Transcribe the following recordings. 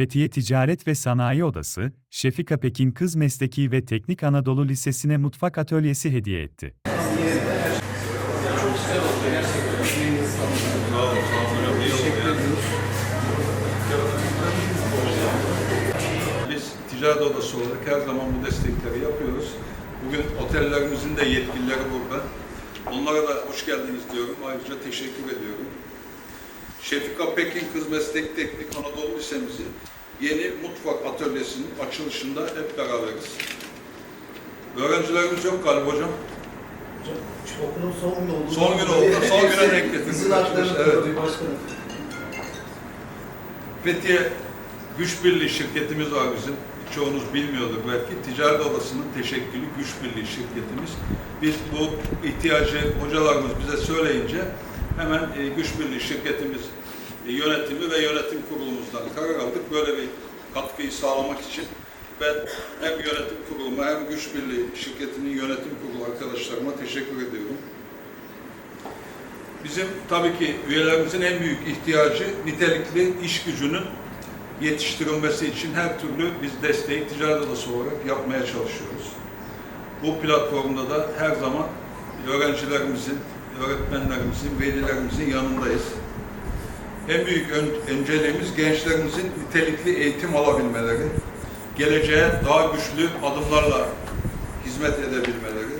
Fethiye Ticaret ve Sanayi Odası, Şefika Pekin Kız Mesleki ve Teknik Anadolu Lisesi'ne mutfak atölyesi hediye etti. Biz ticaret odası olarak her zaman bu destekleri yapıyoruz. Bugün otellerimizin de yetkilileri burada. Onlara da hoş geldiniz diyorum. Ayrıca teşekkür ediyorum. Şefika Pekin Kız Meslek Teknik Anadolu Lisemizi yeni mutfak atölyesinin açılışında hep beraberiz. Öğrencilerimiz yok galiba hocam. Okulun son günü oldu. Son gün oldu, son güne denk getirdik. İzin Evet. başkanım. Fethiye Güç Birliği şirketimiz var bizim. Çoğunuz bilmiyordur belki. Ticaret Odası'nın teşekkülü Güç Birliği şirketimiz. Biz bu ihtiyacı hocalarımız bize söyleyince hemen e, Güç Birliği şirketimiz yönetimi ve yönetim kurulumuzdan karar aldık. Böyle bir katkıyı sağlamak için ben hem yönetim kuruluma hem Güç Birliği şirketinin yönetim kurulu arkadaşlarıma teşekkür ediyorum. Bizim tabii ki üyelerimizin en büyük ihtiyacı nitelikli iş gücünün yetiştirilmesi için her türlü biz desteği ticaret odası olarak yapmaya çalışıyoruz. Bu platformda da her zaman öğrencilerimizin, öğretmenlerimizin, velilerimizin yanındayız. En büyük ön- önceliğimiz gençlerimizin nitelikli eğitim alabilmeleri, geleceğe daha güçlü adımlarla hizmet edebilmeleri.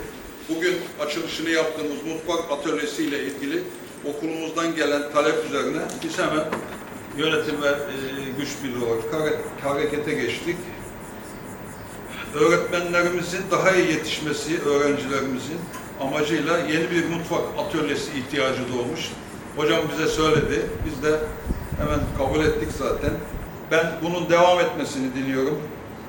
Bugün açılışını yaptığımız mutfak atölyesi ile ilgili okulumuzdan gelen talep üzerine biz hemen yönetim ve e, güç birliği olarak hare- harekete geçtik. Öğretmenlerimizin daha iyi yetişmesi, öğrencilerimizin amacıyla yeni bir mutfak atölyesi ihtiyacı doğmuş. Hocam bize söyledi. Biz de hemen kabul ettik zaten. Ben bunun devam etmesini diliyorum.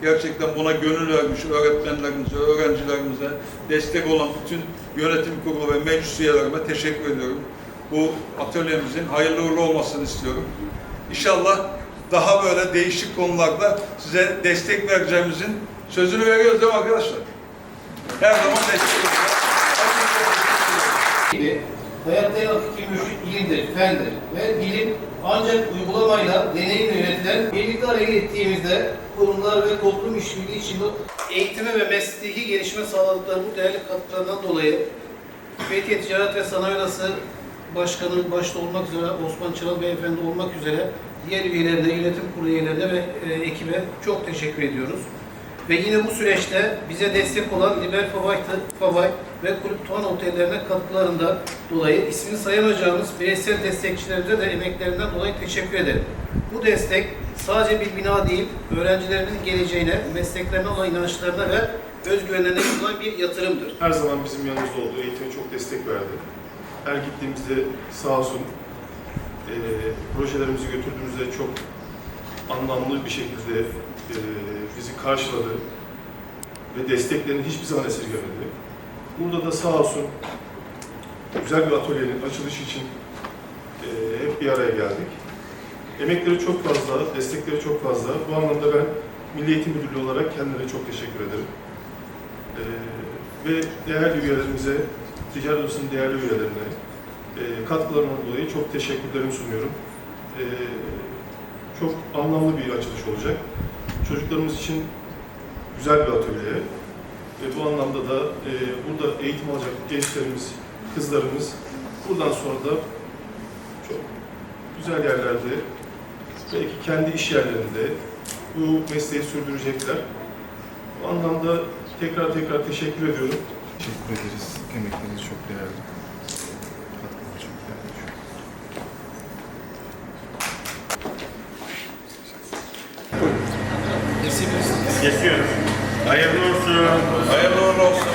Gerçekten buna gönül vermiş öğretmenlerimize, öğrencilerimize, destek olan bütün yönetim kurulu ve meclis üyelerime teşekkür ediyorum. Bu atölyemizin hayırlı uğurlu olmasını istiyorum. İnşallah daha böyle değişik konularda size destek vereceğimizin sözünü veriyoruz değil mi arkadaşlar? Her zaman destek olacağız. Hayatta hakiki mürşit ilimdir, fendir ve bilim ancak uygulamayla, deneyimle yönetilen birlikte hareket ettiğimizde kurumlar ve toplum işbirliği içinde eğitime ve mesleki gelişme sağladıkları bu değerli katkılarından dolayı Fethiye Ticaret ve Sanayi Odası Başkanı başta olmak üzere Osman Çıral Beyefendi olmak üzere diğer üyelerine, yönetim kurulu üyelerine ve e, ekibe çok teşekkür ediyoruz. Ve yine bu süreçte bize destek olan Liber Favay, ve Kulüp Tuğan Otellerine katkılarından dolayı ismini sayamayacağımız bireysel destekçilerimize de emeklerinden dolayı teşekkür ederim. Bu destek sadece bir bina değil, öğrencilerimizin geleceğine, mesleklerine olan inançlarına ve özgüvenlerine yapılan bir yatırımdır. her zaman bizim yanımızda oldu. Eğitime çok destek verdi. Her gittiğimizde sağ olsun e, projelerimizi götürdüğümüzde çok anlamlı bir şekilde e, bizi karşıladı ve desteklerini hiçbir zaman esirgemedi. Burada da sağ olsun güzel bir atölyenin açılışı için e, hep bir araya geldik. Emekleri çok fazla, destekleri çok fazla. Bu anlamda ben Milli Eğitim Müdürlüğü olarak kendilerine çok teşekkür ederim. Ee, ve değerli üyelerimize, Ticaret Odası'nın değerli üyelerine e, katkılarından dolayı çok teşekkürlerimi sunuyorum. Ee, çok anlamlı bir açılış olacak. Çocuklarımız için güzel bir atölye ve bu anlamda da e, burada eğitim alacak gençlerimiz, kızlarımız buradan sonra da çok güzel yerlerde belki kendi iş yerlerinde bu mesleği sürdürecekler. Bu anlamda tekrar tekrar teşekkür ediyorum. Teşekkür ederiz. Emekleriniz çok değerli. Katkınız çok değerli. Geçiyoruz. Hayırlı olsun. Hayırlı olsun.